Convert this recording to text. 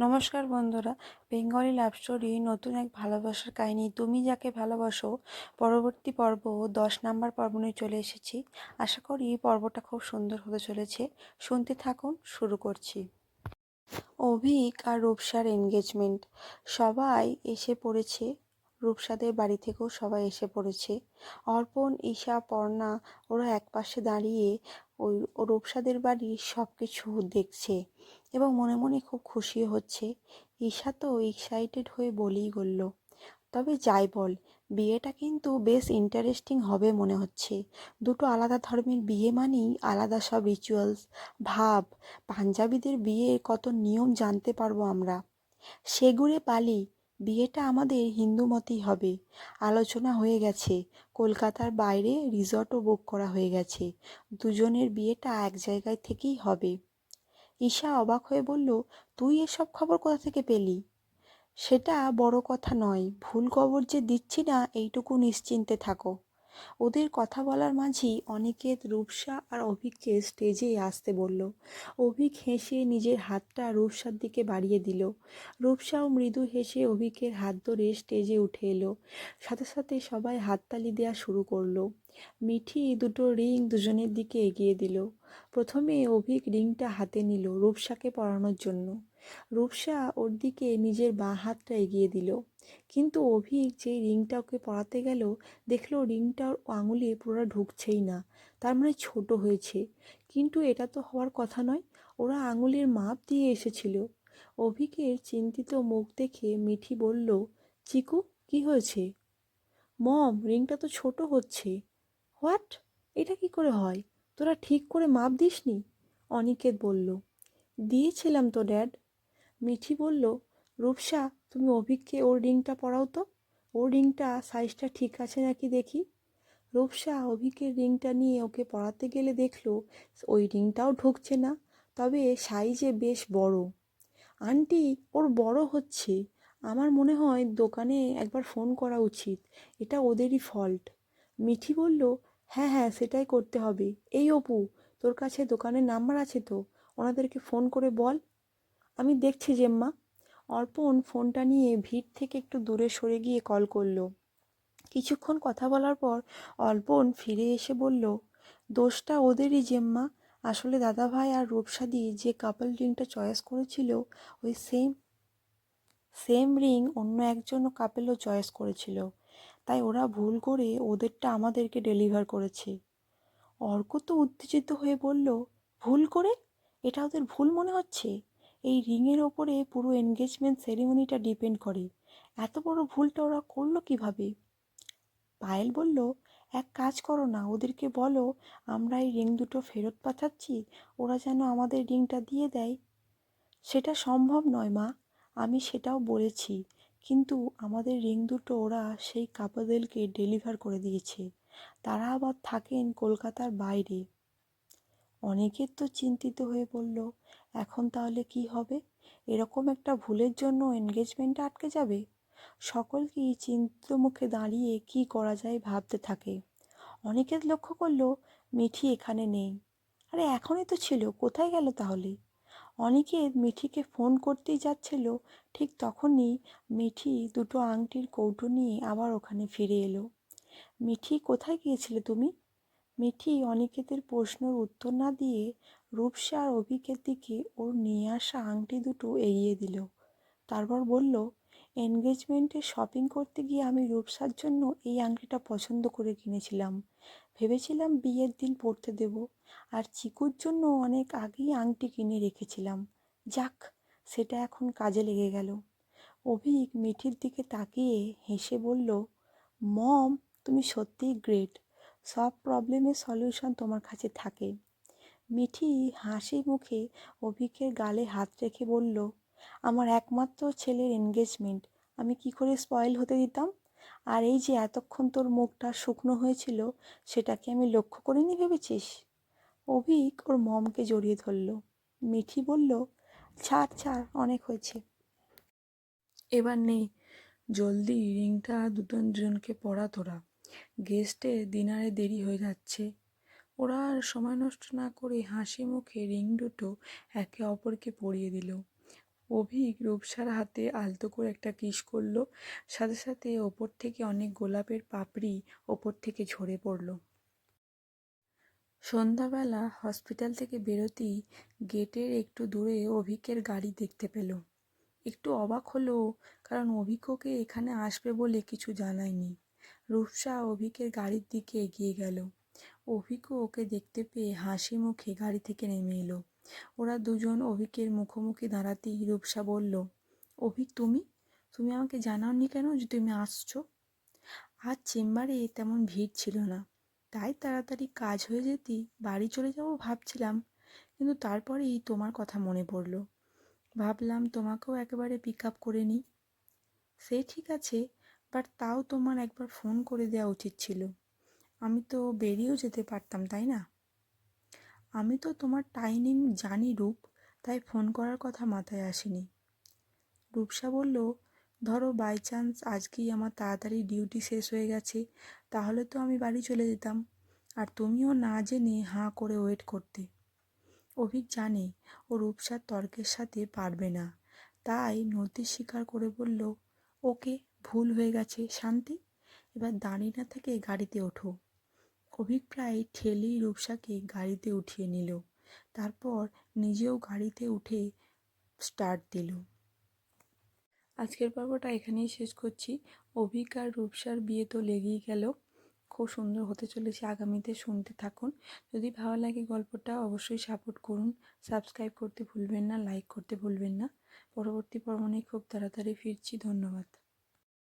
নমস্কার বন্ধুরা, Bengali love story নতুন এক ভালোবাসার কাহিনী। তুমি যাকে ভালোবাসো, পরবর্তী পর্ব দশ নাম্বার পর্ব নিয়ে চলে এসেছি। আশা করি পর্বটা খুব সুন্দর হতে চলেছে। শুনতে থাকুন, শুরু করছি। অভিক আর রূপসার এনগেজমেন্ট সবাই এসে পড়েছে রূপসাদের বাড়ি থেকেও সবাই এসে পড়েছে। অর্পণ, ঈশা, পর্ণা, ওরা একপাশে দাঁড়িয়ে ওই রূপসাদের বাড়ির সব কিছু দেখছে এবং মনে মনে খুব খুশি হচ্ছে। ঈশা তো এক্সাইটেড হয়ে বলেই গড়ল তবে যাই বল, বিয়েটা কিন্তু বেশ ইন্টারেস্টিং হবে মনে হচ্ছে। দুটো আলাদা ধর্মের বিয়ে মানেই আলাদা সব রিচুয়ালস ভাব, পাঞ্জাবিদের বিয়ে কত নিয়ম জানতে পারব আমরা। সেগুড়ে পালি বিয়েটা আমাদের হিন্দু মতেই হবে। আলোচনা হয়ে গেছে। কলকাতার বাইরে রিসর্টও বুক করা হয়ে গেছে। দুজনের বিয়েটা এক জায়গায় থেকেই হবে। ঈশা অবাক হয়ে বলল, তুই এসব খবর কোথা থেকে পেলি? সেটা বড় কথা নয়। ভুল খবর যে দিচ্ছি না, এইটুকু নিশ্চিন্তে থাকো। ওদের কথা বলার মাঝেই অনিকেত রূপসা আর অভিককে স্টেজে আসতে বলল। অভিক হেসে নিজের হাতটা রূপসার দিকে বাড়িয়ে দিল। রূপসাও মৃদু হেসে অভিকের হাত ধরে স্টেজে উঠে এলো। সাথে সাথে সবাই হাততালি দেওয়া শুরু করল। মিঠি দুটো রিং দুজনের দিকে এগিয়ে দিল। প্রথমে অভিক রিংটা হাতে নিল রূপসাকে পরানোর জন্য। রূপসা ওর দিকে নিজের বাঁ হাতটা এগিয়ে দিল। কিন্তু অভিক যেই রিংটা ওকে পরাতে গেল, দেখল রিংটা ওর আঙুলে পুরো ঢুকছেই না, তার মানে ছোট হয়েছে। কিন্তু এটা তো হওয়ার কথা নয়, ওরা আঙুলের মাপ দিয়ে এসেছিল। অভিকের চিন্তিত মুখ দেখে মিঠি বলল, চিকু, কি হয়েছে? মম, রিংটা তো ছোট হচ্ছে। হোয়াট? এটা কি করে হয়? তোরা ঠিক করে মাপ দিসনি? অনিকেত বলল, দিয়েছিলাম তো, ড্যাড। মিঠি বলল, রূপসা, তুমি অভিককে ওর রিংটা পরাও তো? ওর রিংটা সাইজটা ঠিক আছে নাকি দেখি? রূপসা, অভিকের রিংটা নিয়ে ওকে পরাতে গেলে দেখল, ওই রিংটাও ঢুকছে না, তবে সাইজে বেশ বড়। আন্টি, ওর বড় হচ্ছে। আমার মনে হয় দোকানে একবার ফোন করা উচিত, এটা ওদেরই ফল্ট। মিঠি বলল হ্যাঁ হ্যাঁ সেটাই করতে হবে। এই অপু, তোর কাছে দোকানের নাম্বার আছে তো? ওনাদেরকে ফোন করে বল। আমি দেখছি জেম্মা। অর্পণ ফোনটা নিয়ে ভিড় থেকে একটু দূরে সরে গিয়ে কল করল। কিছুক্ষণ কথা বলার পর অর্পণ ফিরে এসে বলল, দোষটা ওদেরই জেম্মা। আসলে দাদাভাই আর রূপসাদি যে কাপল রিংটা চয়েস করেছিল, ওই সেম সেম রিং অন্য একজনও কাপেলও চয়েস করেছিল। তাই ওরা ভুল করে ওদেরটা আমাদেরকে ডেলিভার করেছে। অর্ক তো উত্তেজিত হয়ে বলল, ভুল করে? এটা ওদের ভুল মনে হচ্ছে? এই রিংয়ের ওপরে পুরো এনগেজমেন্ট সেরিমনিটা ডিপেন্ড করে। এত বড় ভুলটা ওরা করল কীভাবে? পায়েল বলল, এক কাজ করো না, ওদেরকে বলো, আমরা এই রিং দুটো ফেরত পাঠাচ্ছি, ওরা যেন আমাদের রিংটা দিয়ে দেয়। সেটা সম্ভব নয় মা, আমি সেটাও বলেছি। কিন্তু আমাদের রিং দুটো ওরা সেই কাপাদেরকে ডেলিভার করে দিয়েছে। তারা আবার থাকেন কলকাতার বাইরে। অনেকের তো চিন্তিত হয়ে পড়ল এখন তাহলে কি হবে? এরকম একটা ভুলের জন্য এনগেজমেন্টটা আটকে যাবে? সকলকেই চিন্তিত মুখে দাঁড়িয়ে কি করা যায় ভাবতে থাকে। অনেকের লক্ষ্য করল, মিঠি এখানে নেই। আরে এখনই তো ছিল, কোথায় গেল তাহলে? অনিকেত মিঠিকে ফোন করতেই যাচ্ছিল, ঠিক তখনই মিঠি দুটো আংটির কৌটো নিয়ে আবার ওখানে ফিরে এলো। মিঠি, কোথায় গিয়েছিলে তুমি? মিঠি অনিকেতের প্রশ্নের উত্তর না দিয়ে রূপসা আর অভিকের দিকে ওর নিয়ে আসা আংটি দুটো এগিয়ে দিল। তারপর বলল, এনগেজমেন্টে শপিং করতে গিয়ে আমি রূপসার জন্য এই আংটিটা পছন্দ করে কিনেছিলাম। ভেবেছিলাম বিয়ের দিন পরতে দেব, আর চিকুর জন্য অনেক আগেই আংটি কিনে রেখেছিলাম। যাক, সেটা এখন কাজে লেগে গেল। অভিক মিঠির দিকে তাকিয়ে হেসে বলল, মম, তুমি সত্যিই গ্রেট। সব প্রবলেমের সলিউশন তোমার কাছে থাকে। মিঠি হাসি মুখে অভিকের গালে হাত রেখে বলল, আমার একমাত্র ছেলের এনগেজমেন্ট। আমি কি করে স্পয়েল হতে দিতাম? আর এই যে এতক্ষণ তোর মুখটা শুকনো হয়েছিল, সেটাকে আমি লক্ষ্য করিনি ভেবেছিস? অভিক ওর মমকে জড়িয়ে ধরল। মিঠি বলল, ছাড় ছাড়, অনেক হয়েছে। এবার নেই জলদি রিংটা দুজন দুজনকে পড়া তোরা। গেস্টে ডিনারে দেরি হয়ে যাচ্ছে। ওরা আর সময় নষ্ট না করে হাসি মুখে রিং দুটো একে অপরকে পরিয়ে দিল। অভিক রূপসার হাতে আলতো করে একটা কিস করল, সাথে সাথে ওপর থেকে অনেক গোলাপের পাপড়ি ওপর থেকে ঝরে পড়ল। সন্ধ্যাবেলা হসপিটাল থেকে বেরোতেই গেটের একটু দূরে অভিকের গাড়ি দেখতে পেল। একটু অবাক হলো, কারণ অভিক ওকে এখানে আসবে বলে কিছু জানায়নি। রূপসা অভিকের গাড়ির দিকে এগিয়ে গেল। অভিকও ওকে দেখতে পেয়ে হাসি মুখে গাড়ি থেকে নেমে এলো। ওরা দুজন অভিকের মুখোমুখি দাঁড়াতেই রূপসা বলল, অভিক, তুমি? তুমি আমাকে জানাওনি কেন যে তুমি আসছো? আজ চেম্বারে তেমন ভিড় ছিল না। তাই তাড়াতাড়ি কাজ হয়ে যেতেই বাড়ি চলে যাব ভাবছিলাম, কিন্তু তারপরেই তোমার কথা মনে পড়ল। ভাবলাম তোমাকেও একেবারে পিক আপ করে নিই। সে ঠিক আছে বাট তাও তোমার একবার ফোন করে দেওয়া উচিত ছিল। আমি তো বেরিয়েও যেতে পারতাম, তাই না? আমি তো তোমার টাইমিং জানি রূপ, তাই ফোন করার কথা মাথায় আসেনি। রূপসা বলল, ধরো বাই চান্স আজকেই আমার তাড়াতাড়ি ডিউটি শেষ হয়ে গেছে, তাহলে তো আমি বাড়ি চলে যেতাম। আর তুমিও না জেনে হাঁ করে ওয়েট করতে। অভিক জানে ও রূপসার তর্কের সাথে পারবে না। তাই নতি স্বীকার করে বলল, ওকে, ভুল হয়ে গেছে, শান্তি। এবার দাঁড়িয়ে না থেকে গাড়িতে ওঠো। অভিক প্রায় ঠেলেই রূপসাকে গাড়িতে উঠিয়ে নিল। তারপর নিজেও গাড়িতে উঠে স্টার্ট দিল। আজকের পর্বটা এখানেই শেষ করছি। অভিক আর রূপসার বিয়ে তো লেগেই গেল। খুব সুন্দর হতে চলেছে। আগামীতে শুনতে থাকুন। যদি ভালো লাগে গল্পটা, অবশ্যই সাপোর্ট করুন। সাবস্ক্রাইব করতে ভুলবেন না লাইক করতে ভুলবেন না। পরবর্তী পর্ব নিয়ে খুব তাড়াতাড়ি ফিরছি। ধন্যবাদ।